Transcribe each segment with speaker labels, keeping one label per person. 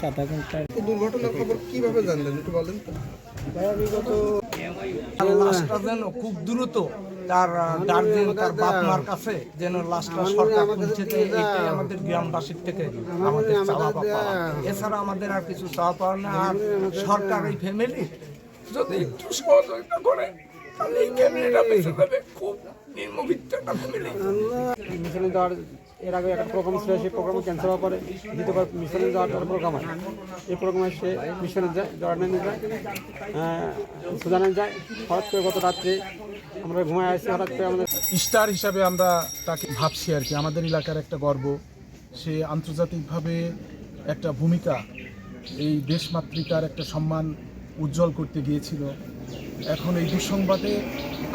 Speaker 1: সাত
Speaker 2: ঘণ্টা। দুর্ঘটনার খবর কীভাবে জানলেন একটু বলেন তো।
Speaker 3: লাশটা যেন খুব দ্রুত তার গার্জেন তার বাপ মার কাছে যেন লাশটা সরকার পৌঁছে দেয় এটাই আমাদের গ্রামবাসীর থেকে আমাদের চাওয়া পাওয়া। এছাড়া আমাদের আর কিছু চাওয়া পাওয়া না আর সরকার এই ফ্যামিলি যদি একটু সহযোগিতা করে তাহলে এই ফ্যামিলিটা বেঁচে যাবে খুব নির্মবিত্ত ফ্যামিলি
Speaker 4: এর আগে একটা প্রোগ্রাম ছিল, সেই প্রোগ্রাম ক্যান্সেল হওয়ার পরে দ্বিতীয়বার মিশনে যাওয়ার প্রোগ্রাম হয় এই প্রোগ্রামে সে মিশনে যায় জর্ডানে যায় সুদানে যায়। হঠাৎ করে গত রাত্রে আমরা ঘুমায় আসছি হঠাৎ করে আমাদের
Speaker 5: স্টার হিসাবে আমরা তাকে ভাবছি আর কি। আমাদের এলাকার একটা গর্ব, সে আন্তর্জাতিকভাবে একটা ভূমিকা, এই দেশমাতৃকার একটা সম্মান উজ্জ্বল করতে গিয়েছিল। এখন এই দুঃসংবাদে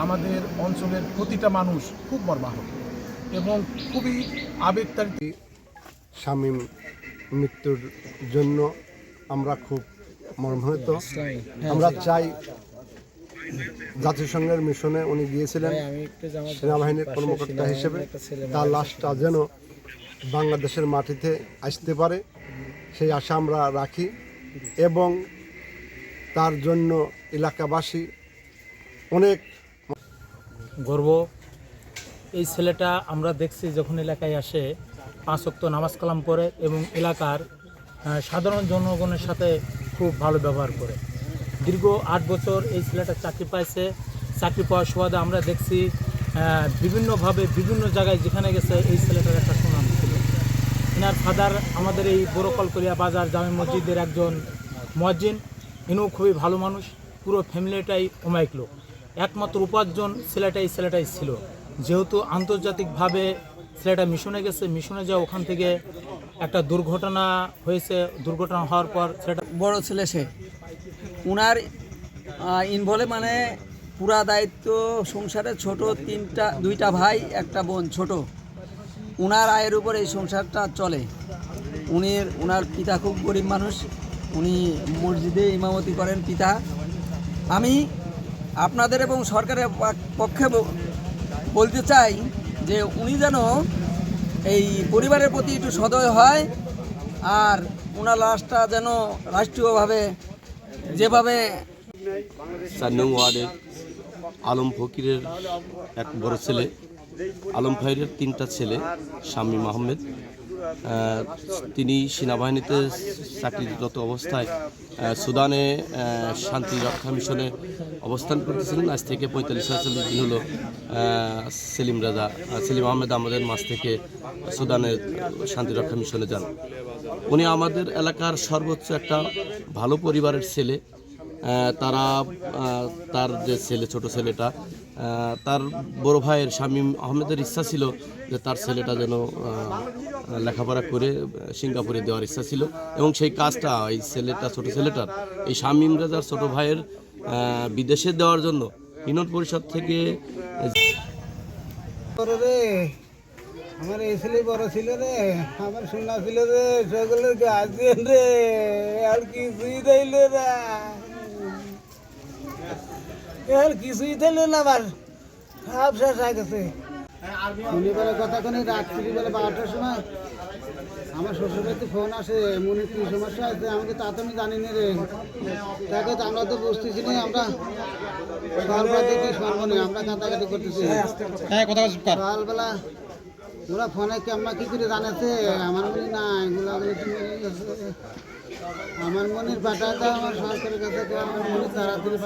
Speaker 5: আমাদের অঞ্চলের প্রতিটা মানুষ খুব মর্মাহত। এবং খুবই আবেগতাড়িত।
Speaker 2: স্বামী মৃত্যুর জন্য আমরা খুব মর্মাহত। আমরা চাই জাতিসংঘের মিশনে উনি গিয়েছিলেন
Speaker 1: আমি
Speaker 2: সেনাবাহিনীর কর্মকর্তা হিসেবে। তার লাশটা যেন বাংলাদেশের মাটিতে আসতে পারে সেই আশা আমরা রাখি। এবং তার জন্য এলাকাবাসী অনেক
Speaker 6: গর্ব এই ছেলেটা আমরা দেখছি যখন এলাকায় আসে, পাঁচ ওয়াক্ত নামাজ কালাম করে এবং এলাকার সাধারণ জনগণের সাথে খুব ভালো ব্যবহার করে। দীর্ঘ আট বছর এই ছেলেটা চাকরি পাইছে। চাকরি পাওয়ার সুবাদে আমরা দেখছি বিভিন্নভাবে বিভিন্ন জায়গায় যেখানে গেছে এই ছেলেটার একটা সুনাম ছিল। এনার ফাদার আমাদের এই বড় কলকরিয়া বাজার জামে মসজিদের একজন মজ্জিন ইনিও খুবই ভালো মানুষ, পুরো ফ্যামিলিটাই অমায়িক লোক। একমাত্র উপার্জন ছেলেটাই ছেলেটাই ছিল। যেহেতু আন্তর্জাতিকভাবে ছেলেটা মিশনে গেছে, মিশনে যাওয়া ওখান থেকে একটা দুর্ঘটনা হয়েছে। দুর্ঘটনা হওয়ার পর ছেলেটা
Speaker 7: বড় ছেলে সে। উনার ইনভলভ মানে পুরা দায়িত্ব সংসারে ছোট তিনটা, দুইটা ভাই, একটা বোন, ছোট। উনার আয়ের উপর এই সংসারটা চলে। উনি, উনার পিতা খুব গরিব মানুষ। উনি মসজিদে ইমামতি করেন পিতা। আমি আপনাদের এবং সরকারের পাক- পক্ষে বলতে চাই যে উনি যেন এই পরিবারের প্রতি একটু সদয় হয় আর ওনার লাশটা যেন রাষ্ট্রীয়ভাবে যেভাবে
Speaker 8: চার নং ওয়ার্ডের আলম ফকিরের এক বড় ছেলে আলম ফাইরের তিনটা ছেলে শামীম আহমেদ। আহ, তিনি সেনাবাহিনীতে চাকরিরত অবস্থায় সুদানে শান্তি রক্ষা মিশনে অবস্থান করতেছিলেন। আজ থেকে পঁয়তাল্লিশ ছয়চল্লিশ দিন হলো সেলিম রাজা সেলিম আহমেদ আমাদের মাছ থেকে সুদানের শান্তি রক্ষা মিশনে যান। উনি আমাদের এলাকার সর্বোচ্চ একটা ভালো পরিবারের ছেলে। তারা তার যে ছেলে, ছোট ছেলেটা তার বড় ভাইয়ের শামীম আহমেদের ইচ্ছা ছিল যে তার ছেলেটা যেন লেখাপড়া করে সিঙ্গাপুরে দেওয়ার ইচ্ছা ছিল। এবং সেই কাজটা, এই ছেলেটা, ছোট ছেলেটার, এই শামীম রাজার ছোট ভাইয়ের বিদেশে দেওয়ার জন্য বিনোদ পরিষদ থেকে
Speaker 4: আমার ছেলে বড় ছিল রে। আমার শোনা ছিল রে। সকলের রে। আর দিল না। আর কিছুই দিল না আবার। সব শেষ হয়ে গেছে। শনিবারের কথা কোন রাত্রি বেলা বারোটার সময় আমার শ্বশুর বাড়িতে ফোন আসে মনে কি সমস্যা আছে? আমাকে তা তো আমি জানি না রে। তাকে তো আমরা তো বুঝতেছি না আমরা সর্বাধিক সর্বনে আমরা কাটাকাটি করতেছি। হ্যাঁ কথা সকালবেলা ওরা ফোনে কেমন কি করে আমার মনে না এগুলো আমার মনের পাঠাটা আমার সরকারের কাছে আমার মনে তাড়াতাড়ি